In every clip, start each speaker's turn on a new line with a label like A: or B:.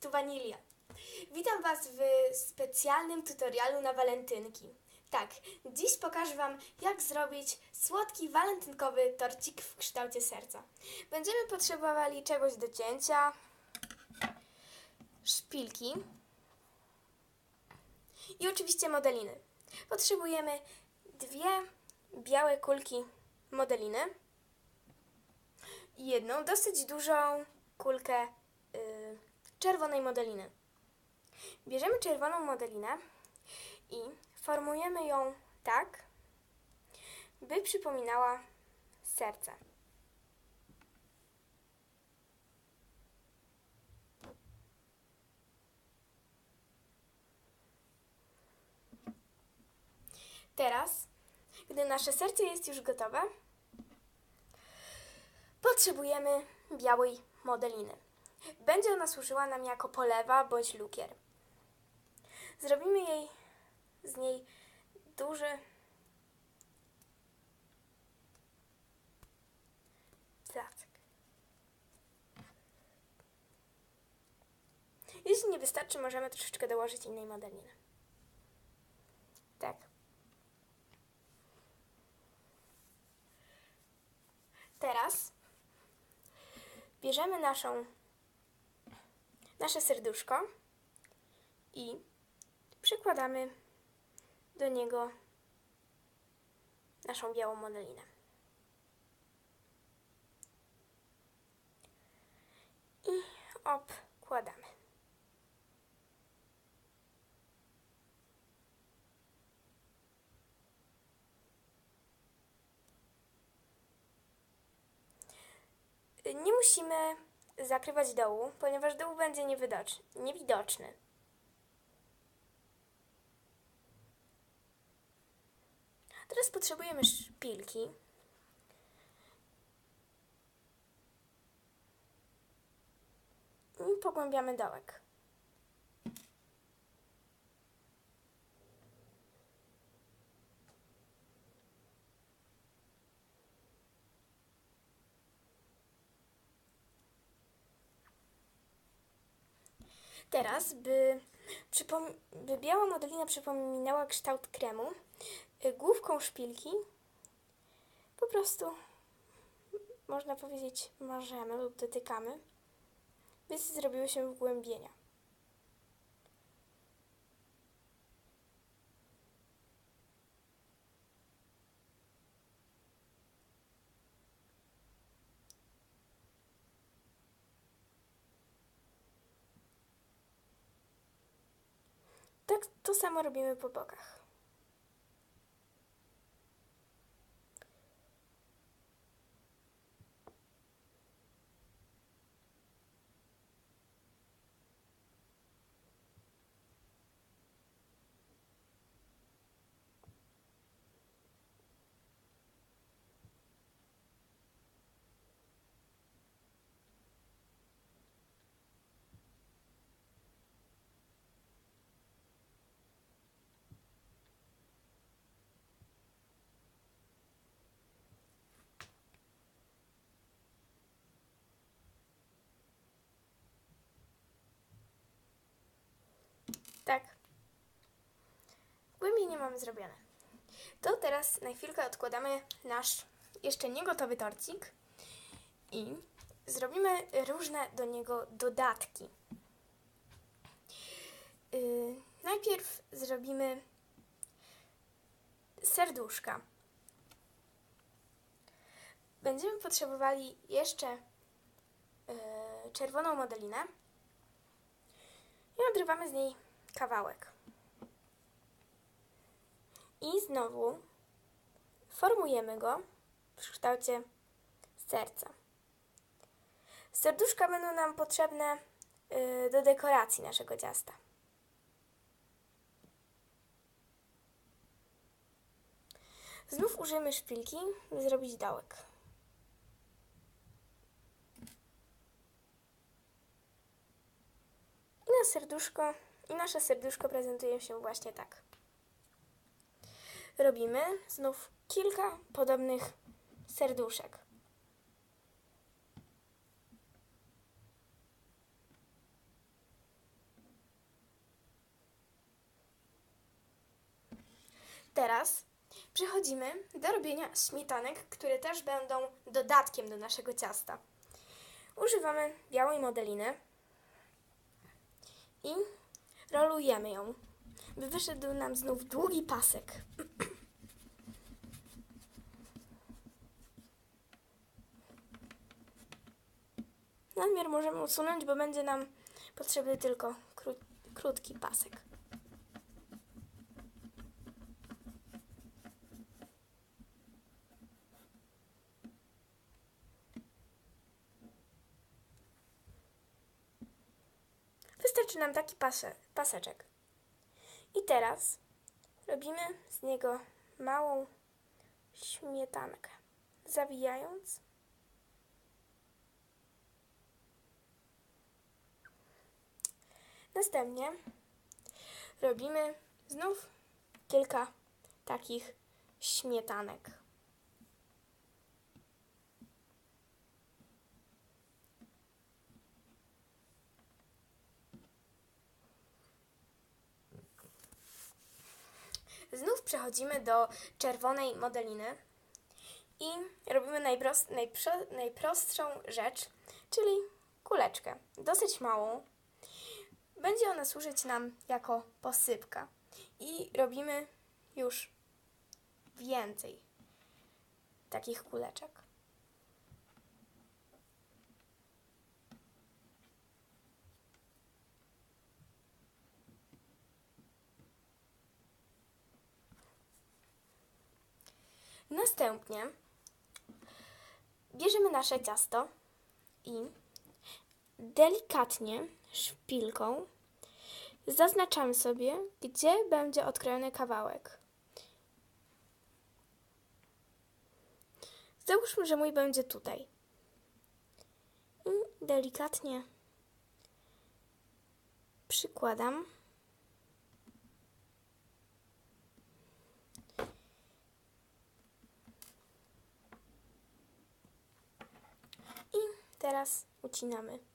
A: Tu Wanilia. Witam Was w specjalnym tutorialu na walentynki. Tak, dziś pokażę Wam, jak zrobić słodki walentynkowy torcik w kształcie serca. Będziemy potrzebowali czegoś do cięcia, szpilki i oczywiście modeliny. Potrzebujemy dwie białe kulki modeliny jedną dosyć dużą kulkę y, czerwonej modeliny. Bierzemy czerwoną modelinę i formujemy ją tak, by przypominała serce. Teraz, gdy nasze serce jest już gotowe, potrzebujemy białej modeliny. Będzie ona służyła nam jako polewa bądź lukier. Zrobimy jej z niej duży placek. Jeśli nie wystarczy, możemy troszeczkę dołożyć innej modeliny. Tak. Teraz bierzemy naszą nasze serduszko i przykładamy do niego naszą białą modelinę. I obkładamy. Nie musimy zakrywać dołu, ponieważ dół będzie niewidocz- niewidoczny. Teraz potrzebujemy szpilki. I pogłębiamy dołek. Teraz, by, przypom- by biała modelina przypominała kształt kremu, y, główką szpilki po prostu można powiedzieć marzemy lub dotykamy, by zrobiły się wgłębienia. To samo robimy po bokach. Tak. Głębiej mamy zrobione. To teraz na chwilkę odkładamy nasz jeszcze nie gotowy torcik i zrobimy różne do niego dodatki. Yy, najpierw zrobimy serduszka. Będziemy potrzebowali jeszcze yy, czerwoną modelinę i odrywamy z niej kawałek. I znowu formujemy go w kształcie serca. Serduszka będą nam potrzebne y, do dekoracji naszego ciasta. Znów użyjemy szpilki, by zrobić dołek. I na serduszko, i nasze serduszko prezentuje się właśnie tak robimy znów kilka podobnych serduszek. Teraz przechodzimy do robienia śmietanek, które też będą dodatkiem do naszego ciasta. Używamy białej modeliny i rolujemy ją, by wyszedł nam znów długi pasek. Nadmiar możemy usunąć, bo będzie nam potrzebny tylko kró- krótki pasek. Wystarczy nam taki pase, paseczek. I teraz robimy z niego małą śmietankę, zawijając. Następnie robimy znów kilka takich śmietanek. Znów przechodzimy do czerwonej modeliny i robimy najpros, najpro, najprostszą rzecz, czyli kuleczkę. Dosyć małą. Będzie ona służyć nam jako posypka. I robimy już więcej takich kuleczek. Następnie bierzemy nasze ciasto i delikatnie szpilką zaznaczamy sobie, gdzie będzie odkrojony kawałek. Załóżmy, że mój będzie tutaj. I delikatnie przykładam. I teraz ucinamy.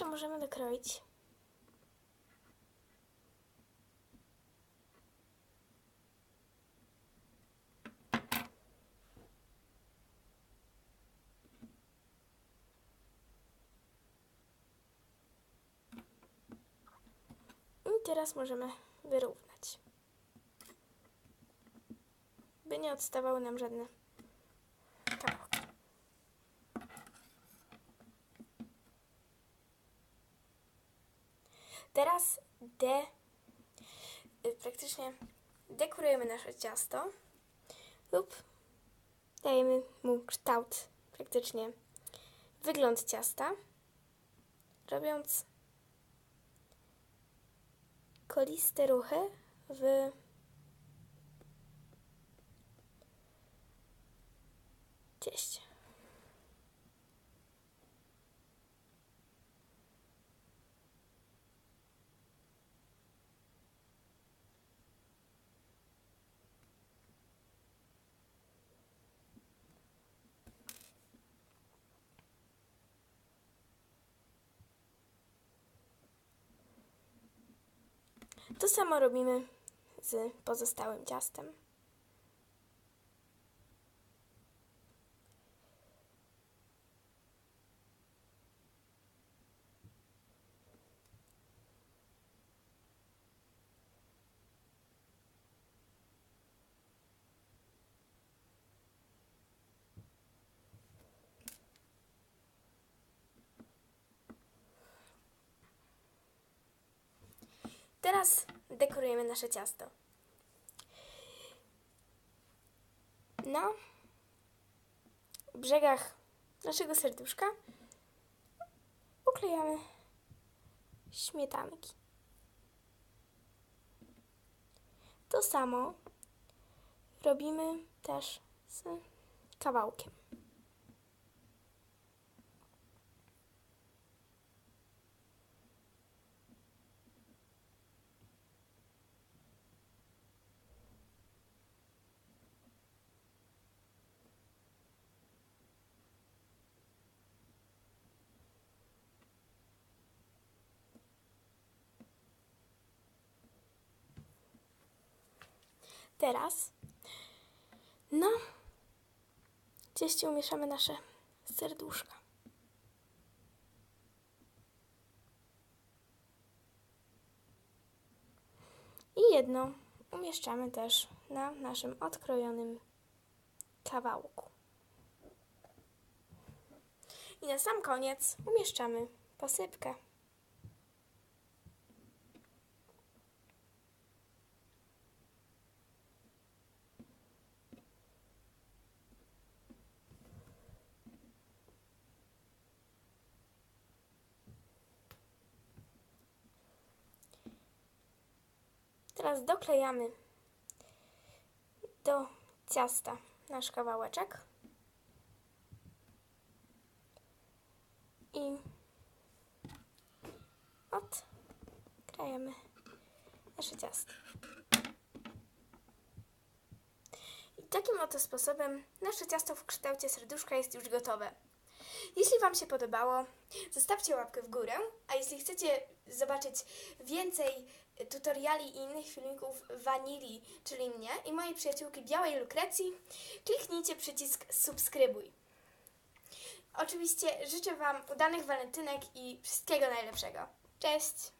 A: Jeszcze możemy dokroić. I teraz możemy wyrównać. By nie odstawały nam żadne kawałki. Teraz de, y, praktycznie dekorujemy nasze ciasto lub dajemy mu kształt, praktycznie wygląd ciasta, robiąc koliste ruchy w cieście. To samo robimy z pozostałym ciastem. Teraz dekorujemy nasze ciasto. Na brzegach naszego serduszka uklejamy śmietanki. To samo robimy też z kawałkiem. Teraz, no, cieście umieszamy nasze serduszka. I jedno umieszczamy też na naszym odkrojonym kawałku. I na sam koniec umieszczamy posypkę. Teraz doklejamy do ciasta nasz kawałeczek. I odkrajamy nasze ciasto. I takim oto sposobem nasze ciasto w kształcie serduszka jest już gotowe. Jeśli Wam się podobało, zostawcie łapkę w górę, a jeśli chcecie zobaczyć więcej tutoriali i innych filmików Wanili, czyli mnie i mojej przyjaciółki Białej Lukrecji, kliknijcie przycisk subskrybuj. Oczywiście życzę Wam udanych walentynek i wszystkiego najlepszego. Cześć!